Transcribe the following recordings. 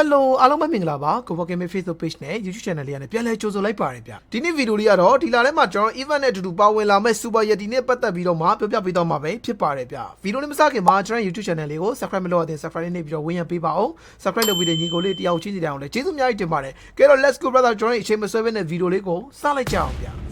Hello အားလုံးပဲမင်္ဂလာပါကိုဘောကင်မေ Facebook page နဲ့ YouTube channel လေးကနေပြန်လည်ကြိုဆိုလိုက်ပါတယ်ဗျဒီနေ့ဗီဒီယိုလေးကတော့ဒီလာထဲမှာကျွန်တော် event နဲ့အတူတူပါဝင်လာမဲ့ Super Yeti နဲ့ပတ်သက်ပြီးတော့မှပြောပြပေးတော့မှာပဲဖြစ်ပါတယ်ဗျဗီဒီယိုလေးမစခင်မှာကျွန်တော် YouTube channel လေးကို subscribe မလုပ်ရသေး subscribe လေးနှိပ်ပြီးတော့ဝင်ရပေးပါအောင် subscribe လုပ်ပြီးတဲ့ညီကိုလေးတယောက်ချင်းစီတိုင်းအောင်လည်းကျေးဇူးအများကြီးတင်ပါတယ်ကဲတော့ let's go brother ကျွန်တော်အချိန်မဆွဲဘဲနဲ့ဗီဒီယိုလေးကိုစလိုက်ကြအောင်ဗျ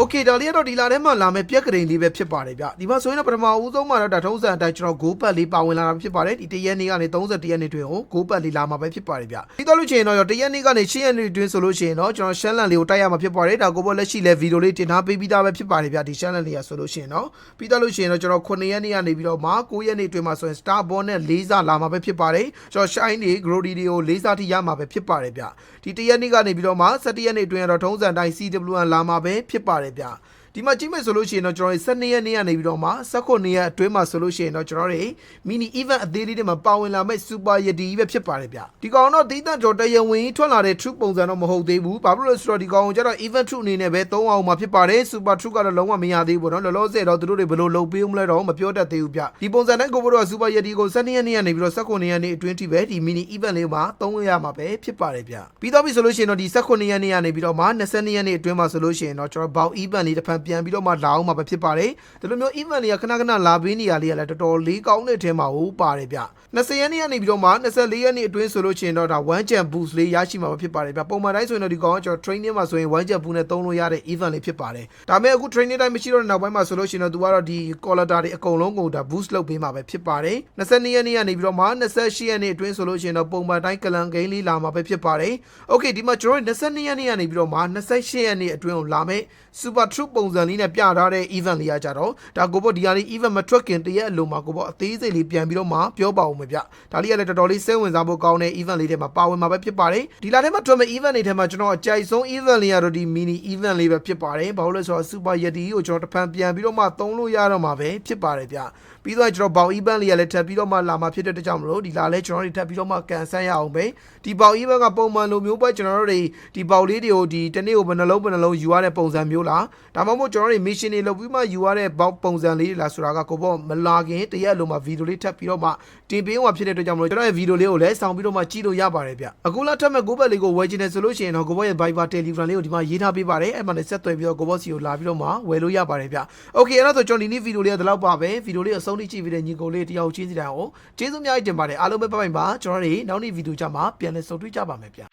โอเคဒါလေးကတော့ဒီလာထဲမှာလာမဲ့ပြက်ကလေးလေးပဲဖြစ်ပါတယ်ဗျဒီမှာဆိုရင်တော့ပထမဦးဆုံးမှာတော့ဒါထုံးစံအတိုင်းကျွန်တော်ဂိုးပတ်လေးပါဝင်လာတာဖြစ်ပါတယ်ဒီတရက်နေ့ကနေ30ရက်နေ့တွင်ကိုဂိုးပတ်လေးလာမှာပဲဖြစ်ပါတယ်ဗျပြီးတော့လို့ရှိရင်တော့တရက်နေ့ကနေ10ရက်နေ့တွင်ဆိုလို့ရှိရင်တော့ကျွန်တော်ရှမ်းလန်လေးကိုတိုက်ရမှာဖြစ်ပါတယ်ဒါကိုဘောလက်ရှိလဲဗီဒီယိုလေးတင်ထားပေးပြီးသားပဲဖြစ်ပါတယ်ဗျဒီရှမ်းလန်လေးကဆိုလို့ရှိရင်တော့ပြီးတော့လို့ရှိရင်တော့ကျွန်တော်9ရက်နေ့ကနေပြီးတော့မှ9ရက်နေ့တွင်မှာဆိုရင် Star Ball နဲ့လေးစားလာမှာပဲဖြစ်ပါတယ်ကျွန်တော် Shine တွေ Grody တွေကိုလေးစားထိရမှာပဲဖြစ်ပါတယ်ဗျဒီတရက်နေ့ကနေပြီးတော့မှ17ရက်နေ့တွင်ကတော့ထုံးစံအတိုင်း CWN လာမှာပဲဖြစ်ပါတယ် ဗျ ဒီမှာကြည့်မယ်ဆိုလို့ရှိရင်တော့ကျွန်တော်တို့12ရက်နေ့ကနေပြီးတော့မှ19ရက်အတွင်းမှာဆိုလို့ရှိရင်တော့ကျွန်တော်တို့ mini event အသေးလေးတွေမှာပါဝင်လာမဲ့ super yeti ပဲဖြစ်ပါတယ်ဗျဒီကောင်တော့တီးတန့်ကျော်တရဝင်ထွက်လာတဲ့ true ပုံစံတော့မဟုတ်သေးဘူးဘာဖြစ်လို့လဲဆိုတော့ဒီကောင်ကကျတော့ event true အနေနဲ့ပဲသုံးအောင်မှာဖြစ်ပါတယ် super true ကတော့လုံးဝမရသေးဘူးပေါ့နော်လောလောဆယ်တော့သူတို့တွေဘယ်လိုလုပ်ပေးဦးမလဲတော့မပြောတတ်သေးဘူးဗျဒီပုံစံနဲ့ကိုဘိုးတို့က super yeti ကို12ရက်နေ့ကနေပြီးတော့19ရက်နေ့အတွင်းထိပဲဒီ mini event လေးမှာသုံးရမှာပဲဖြစ်ပါတယ်ဗျပြီးတော့ပြီဆိုလို့ရှိရင်တော့ဒီ19ရက်နေ့ကနေပြီးတော့မှ20ရက်နေ့အတွင်းမှာဆိုလို့ရှိရင်တော့ကျွန်တော်ဘောက် event လေးတစ်ဖန်ပြန်ပြီးတော့မှလာအောင်မှာပဲဖြစ်ပါတယ်ဒီလိုမျိုး event တွေကခဏခဏလာပေးနေရလေးကလည်းတော်တော်လေးကောင်းတဲ့အထဲမှာဟိုပါတယ်ဗျ20ရက်နေ့ကနေပြီးတော့မှ24ရက်နေ့အတွင်းဆိုလို့ရှိရင်တော့ဒါ one jump boost လေးရရှိမှာပဲဖြစ်ပါတယ်ဗျပုံမှန်တိုင်းဆိုရင်တော့ဒီကောင်ကကျွန်တော် training မှာဆိုရင် one jump boost နဲ့သုံးလို့ရတဲ့ event လေးဖြစ်ပါတယ်ဒါပေမဲ့အခု training တိုင်းမရှိတော့တဲ့နောက်ပိုင်းမှာဆိုလို့ရှိရင်တော့သူကတော့ဒီ collar တွေအကုန်လုံးကိုဒါ boost လုပ်ပေးမှာပဲဖြစ်ပါတယ်22ရက်နေ့ကနေပြီးတော့မှ28ရက်နေ့အတွင်းဆိုလို့ရှိရင်တော့ပုံမှန်တိုင်းကလန်ဂိမ်းလေးလာမှာပဲဖြစ်ပါတယ် okay ဒီမှာကျွန်တော်တို့22ရက်နေ့ကနေပြီးတော့မှ28ရက်နေ့အတွင်းကိုလာမယ် super true ပုံစံလေးနဲ့ပြထားတဲ့ event လေးကကြတော့ဒါကိုဘောဒီဟာလေး event မထွက်ခင်တရက်အလိုမှာကိုဘောအသေးစိတ်လေးပြန်ပြီးတော့မှပြောပါဦးမယ်ဗျဒါလေးကလည်းတော်တော်လေးစိတ်ဝင်စားဖို့ကောင်းတဲ့ event လေးတွေမှာပါဝင်မှာပဲဖြစ်ပါတယ်ဒီလာထဲမှာထွက်မဲ့ event တွေထဲမှာကျွန်တော်အကြိုက်ဆုံး event လေးကတော့ဒီ mini event လေးပဲဖြစ်ပါတယ်ဘာလို့လဲဆိုတော့ super yeti ကိုကျွန်တော်တစ်ဖန်ပြန်ပြီးတော့မှသုံးလို့ရတော့မှာပဲဖြစ်ပါတယ်ဗျပြီးတော့ကျွန်တော်ဘောင် event လေးကလည်းထပ်ပြီးတော့မှလာမှာဖြစ်တဲ့အတွက်ကြောင့်မလို့ဒီလာလဲကျွန်တော်တို့ထပ်ပြီးတော့မှကန်ဆန်းရအောင်ပဲဒီဘောင် event ကပုံမှန်လိုမျိုးပဲကျွန်တော်တို့တွေဒီဘောင်လေးတွေကိုဒီတနေ့ကိုဘယ်နှလုံးဘယ်နှလုံးယူရတဲ့ပုံစံမျိုးလားဒါမှမဟုတ်ကျွန်တော်တို့ mission တွေလုပ်ပြီးမှယူရတဲ့ဘောင်ပုံစံလေးတွေလားဆိုတာကကိုပေါ့မလာခင်တရက်အလိုမှာဗီဒီယိုလေးထပ်ပြီးတော့မှတင်ပေးအောင်ဖြစ်တဲ့အတွက်ကြောင့်မလို့ကျွန်တော်ရဲ့ဗီဒီယိုလေးကိုလည်းစောင့်ပြီးတော့မှကြည့်လို့ရပါတယ်ဗျအခုလာထပ်မဲ့ကိုဘက်လေးကိုဝယ်ချင်တယ်ဆိုလို့ရှိရင်တော့ကိုဘောရဲ့ Viber Telegram လေးကိုဒီမှာရေးထားပေးပါတယ်အဲ့မှာလည်းဆက်သွယ်ပြီးတော့ကိုဘောစီကိုလာပြီးတော့မှဝယ်လို့ရပါတယ်ဗျ Okay အဲ့တော့ဆိုကျွန်တော်ဒီနေ့ဗီဒီယိုလေးကဒီလောက်ပါပဲဗီဒီယိုလေးအဆုံးထိကြည့်ပြီးတဲ့ညီကိုလေးတယောက်ချင်းစီတိုင်းကိုကျေးဇူးအများကြီးတင်ပါတယ်အားလုံးပဲပတ်ပိုင်ပါကျွန်တော်တို့နောက်နေ့ဗီဒီယိုကြမှာပြန်လည်ဆုံတွေ့ကြပါမယ်ဗျ